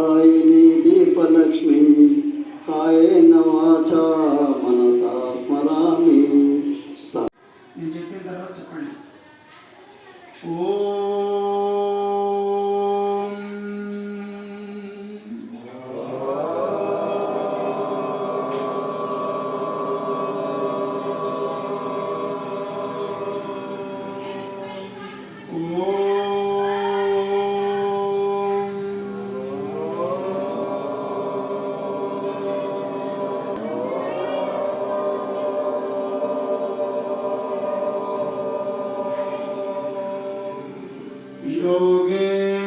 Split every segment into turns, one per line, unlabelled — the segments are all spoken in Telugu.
దాయిని దీపలక్ష్మి కాయేన వాచ మనసా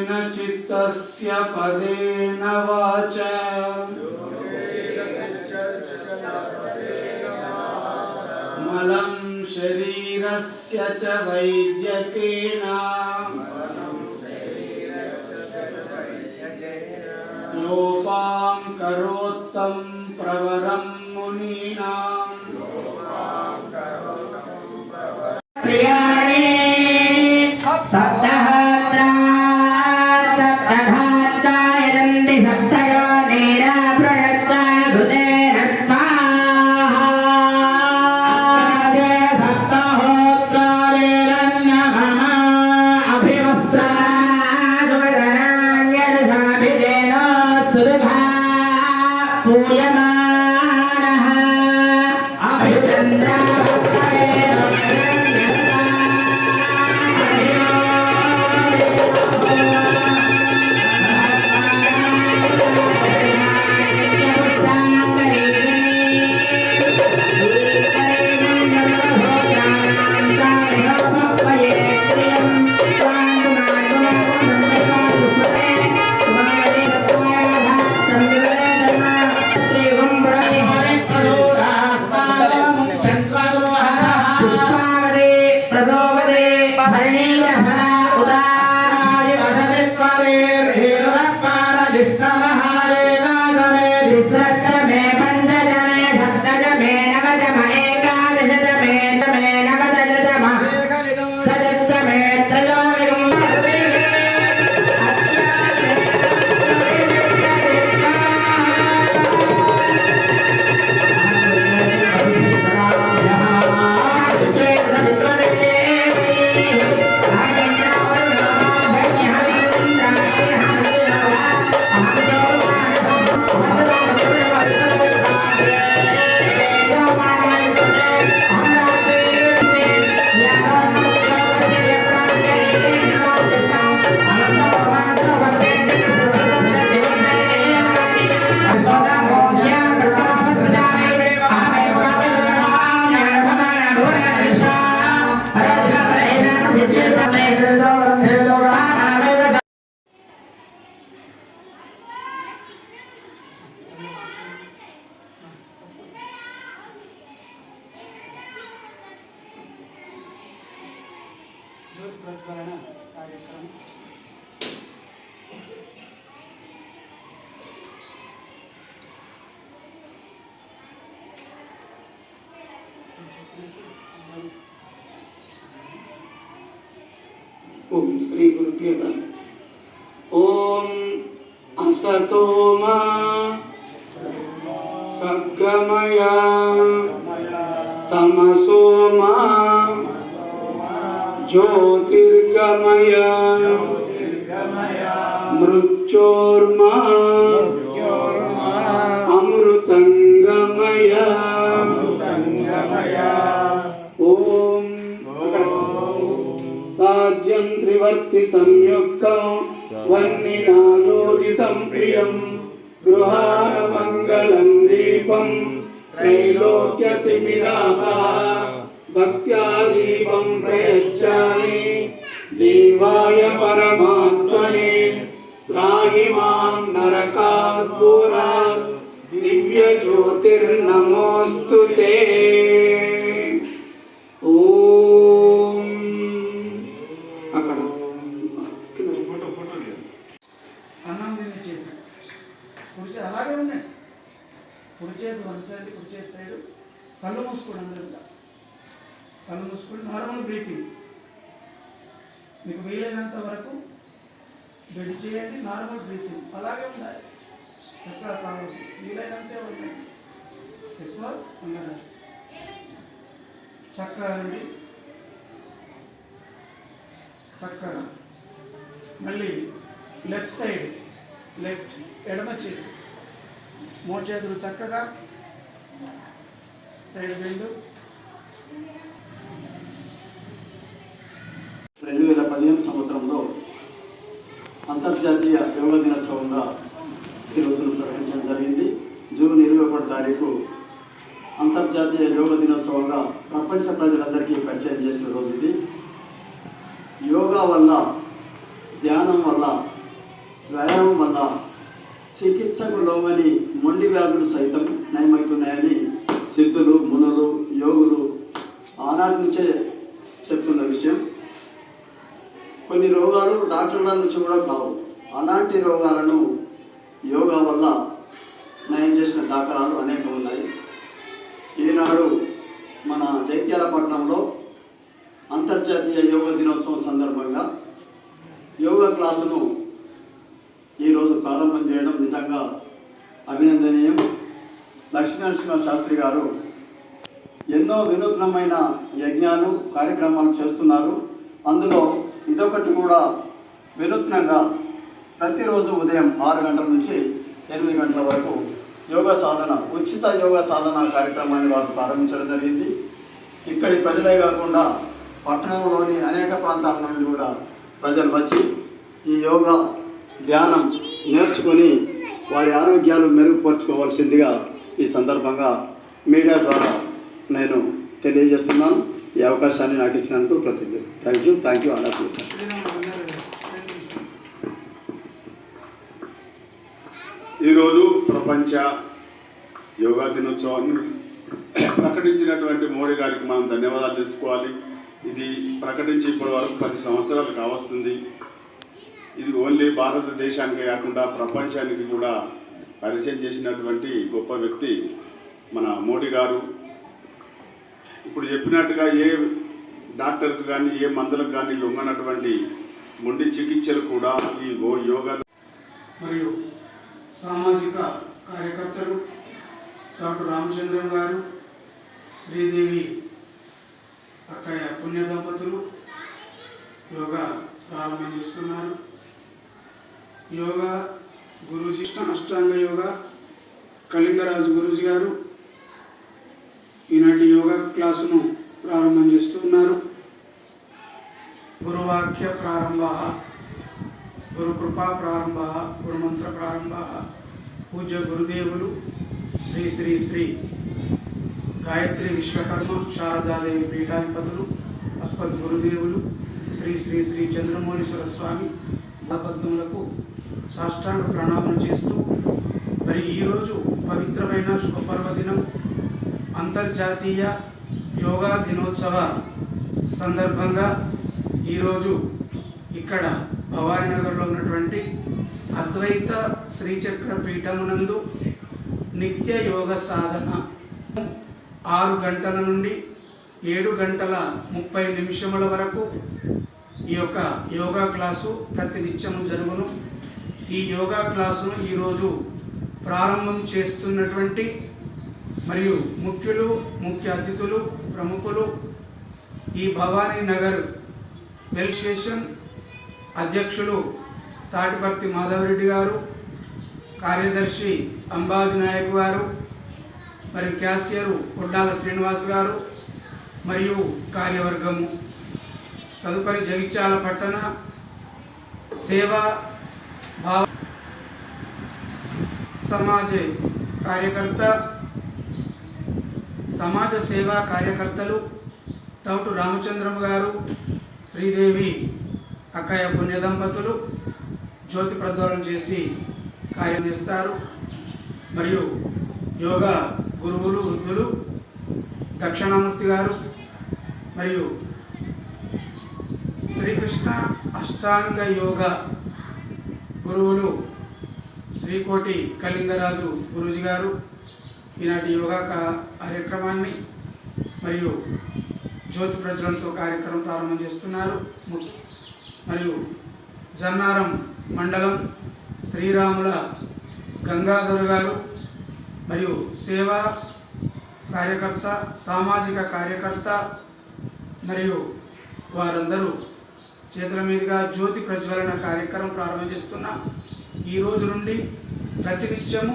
योगेन चित्तस्य पदेन वाच मलं शरीरस्य च वैद्यकेन योपां करोत्तं प्रवरं
పుష్పావదే ప్రసోవదే భరణీరఫల ఉదా విశ్రష్టమే
ఓం శ్రీ గురుభ్యో నమః. ఓం అసతో మా సద్గమయ తమసో మా భక్తి సంయుక్తం. వన్నినాయోజితం ప్రియం. గృహాణ మంగళం దీపం త్రైలోక్యతిమిరాభా భక్త్యా దీపం ప్రయచ్చామి. దేవాయ పరమాత్మనే. త్రాహి మాం నరకాద్భూరాత్ దివ్య జ్యోతిర్నమోస్తు
నార్మల్ బ్రీతింగ్.
అలాగే ఉండాలి. చక్కగా కావాలి వీలైనంతే ఉండండి ఎక్కువ ఉండాలి. చక్కగా అండి. చక్కగా మళ్ళీ లెఫ్ట్ సైడ్ లెఫ్ట్ ఎడమ చేతి మూడు చేతులు చక్కగా. సైడ్ రెండు
రెండు వేల పదిహేను సంవత్సరంలో అంతర్జాతీయ యోగ దినోత్సవంగా ఈ రోజును ప్రకటించడం జరిగింది. జూన్ ఇరవై ఒకటి తారీఖు అంతర్జాతీయ యోగ దినోత్సవంగా ప్రపంచ ప్రజలందరికీ పరిచయం చేసిన రోజు ఇది. యోగా వల్ల ధ్యానం వల్ల వ్యాయామం వల్ల చికిత్సకు లోమని మొండి వ్యాధులు సైతం నయమవుతున్నాయని సిద్ధులు మునులు యోగులు ఆనాటి నుంచే చెప్తున్న విషయం. కొన్ని రోగాలు డాక్టర్ల నుంచి కూడా కావు. అలాంటి రోగాలను యోగా వల్ల నయం చేసిన దాఖలాలు అనేకం ఉన్నాయి. ఈనాడు మన జైత్యాల పట్టణంలో అంతర్జాతీయ యోగా దినోత్సవం సందర్భంగా యోగా క్లాసును ఈరోజు ప్రారంభం చేయడం నిజంగా అభినందనీయం. లక్ష్మీనరసింహ శాస్త్రి గారు ఎన్నో వినూత్నమైన యజ్ఞాలు కార్యక్రమాలు చేస్తున్నారు. అందులో ఇదొకటి కూడా వినూత్నంగా ప్రతిరోజు ఉదయం ఆరు గంటల నుంచి ఎనిమిది గంటల వరకు యోగా సాధన ఉచిత యోగా సాధన కార్యక్రమాన్ని వారు ప్రారంభించడం జరిగింది. ఇక్కడి ప్రజలే కాకుండా పట్టణంలోని అనేక ప్రాంతాల నుండి కూడా ప్రజలు వచ్చి ఈ యోగా ధ్యానం నేర్చుకొని వారి ఆరోగ్యాలు మెరుగుపరుచుకోవాల్సిందిగా ఈ సందర్భంగా మీడియా ద్వారా నేను తెలియజేస్తున్నాను. ఈ అవకాశాన్ని నాకు ఇచ్చినందుకు కృతజ్ఞతలు థ్యాంక్ యూ థ్యాంక్ యూ అలా
ఈరోజు ప్రపంచ యోగా దినోత్సవాన్ని ప్రకటించినటువంటి మోడీ గారికి మనం ధన్యవాదాలు తెలుసుకోవాలి. ఇది ప్రకటించి ఇప్పటి వరకు పది సంవత్సరాలు కావస్తుంది. ఇది ఓన్లీ భారతదేశానికి కాకుండా ప్రపంచానికి కూడా పరిచయం చేసినటువంటి గొప్ప వ్యక్తి మన మోడీ గారు. ఇప్పుడు చెప్పినట్టుగా ఏ డాక్టర్కి కానీ ఏ మందులకు కానీ లొంగనటువంటి మొండి చికిత్సలు కూడా ఈ గో- యోగా
మరియు సామాజిక కార్యకర్తలు డాక్టర్ రామచంద్రన్ గారు శ్రీదేవి అక్కయ్య పుణ్య దంపతులు యోగా ప్రారంభం చేస్తున్నారు యోగా గురూజీ అష్టాంగ యోగా కళింగరాజు గురూజీ గారు ఈనాటి యోగా క్లాసును ప్రారంభం చేస్తున్నారు గురువాక్య ప్రారంభ గురుకృపా ప్రారంభ గురుమంత్ర ప్రారంభ పూజ్య గురుదేవులు శ్రీ శ్రీ శ్రీ గాయత్రి విశ్వకర్మ శారదాదేవి పీఠాధిపతులు అస్పత్ గురుదేవులు శ్రీ శ్రీ శ్రీ చంద్రమౌళీశ్వర స్వామి పద్మములకు సాష్టాంగ ప్రణామం చేస్తూ మరి ఈరోజు పవిత్రమైన శుభపర్వదినం అంతర్జాతీయ యోగా దినోత్సవ సందర్భంగా ఈరోజు ఇక్కడ భవానీనగర్లో ఉన్నటువంటి అద్వైత శ్రీచక్ర పీఠమునందు నిత్య యోగ సాధన ఆరు గంటల నుండి ఏడు గంటల ముప్పై నిమిషముల వరకు ఈ యొక్క యోగా క్లాసు ప్రతి నిత్యము జరుగును. ఈ యోగా క్లాసును ఈరోజు ప్రారంభం చేస్తున్నటువంటి మరియు ముఖ్యులు ముఖ్య అతిథులు ప్రముఖులు ఈ భవానీ నగర్ వెల్ స్టేషన్ అధ్యక్షులు తాటిపర్తి మాధవరెడ్డి గారు కార్యదర్శి అంబాజు నాయక్ గారు మరియు క్యాషియరు కొడ్డాల శ్రీనివాస్ గారు మరియు కార్యవర్గము. తదుపరి జగిత్యాల పట్టణ సేవా భావ సమాజ కార్యకర్త సమాజ సేవా కార్యకర్తలు తౌటు రామచంద్రం గారు శ్రీదేవి అక్కయ్య పుణ్య దంపతులు జ్యోతి ప్రజ్వలన చేసి కార్యం చేస్తారు. మరియు యోగా గురువులు వృద్ధులు దక్షిణామూర్తి గారు మరియు శ్రీకృష్ణ అష్టాంగ యోగ గురువులు శ్రీకోటి కళింగరాజు గురూజీ గారు ఈనాటి యోగా కార్యక్రమాన్ని మరియు జ్యోతి ప్రజలతో కార్యక్రమం ప్రారంభం చేస్తున్నారు. మరియు జన్నారం మండలం శ్రీరాముల గంగాధర్ గారు మరియు సేవా కార్యకర్త సామాజిక కార్యకర్త మరియు వారందరూ చేతుల మీదుగా జ్యోతి ప్రజ్వలన కార్యక్రమం ప్రారంభం చేస్తున్నా. ఈ రోజు నుండి ప్రతినిత్యము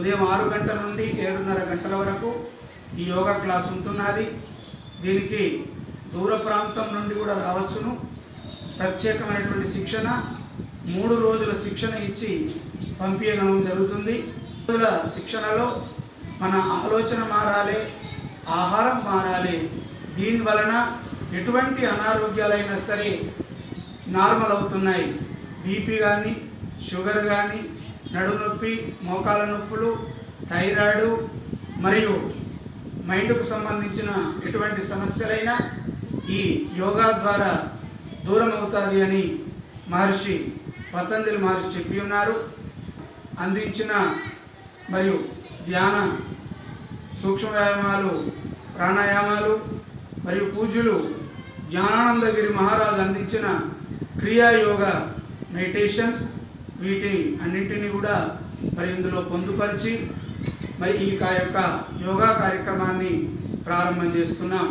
ఉదయం ఆరు గంటల నుండి ఏడున్నర గంటల వరకు ఈ యోగా క్లాస్ ఉంటున్నది. దీనికి దూర ప్రాంతం నుండి కూడా రావచ్చును. ప్రత్యేకమైనటువంటి శిక్షణ మూడు రోజుల శిక్షణ ఇచ్చి పంపించడం జరుగుతుంది. రోజుల శిక్షణలో మన ఆలోచన మారాలి ఆహారం మారాలి. దీని వలన ఎటువంటి అనారోగ్యాలైనా సరే నార్మల్ అవుతున్నాయి. బీపీ కానీ షుగర్ కానీ నడునొప్పి మోకాల నొప్పులు థైరాయిడ్ మరియు మైండ్కు సంబంధించిన ఎటువంటి సమస్యలైనా ఈ యోగా ద్వారా దూరం అవుతుంది అని మహర్షి పతంజలి మహర్షి చెప్పి ఉన్నారు. అందించిన మరియు ధ్యాన సూక్ష్మ వ్యాయామాలు ప్రాణాయామాలు మరియు పూజలు జ్ఞానానందగిరి మహారాజు అందించిన క్రియాయోగ మెడిటేషన్ వీటి అన్నింటినీ కూడా మరి ఇందులో పొందుపరిచి మరి ఈ యొక్క యోగా కార్యక్రమాన్ని ప్రారంభం చేస్తున్నాం.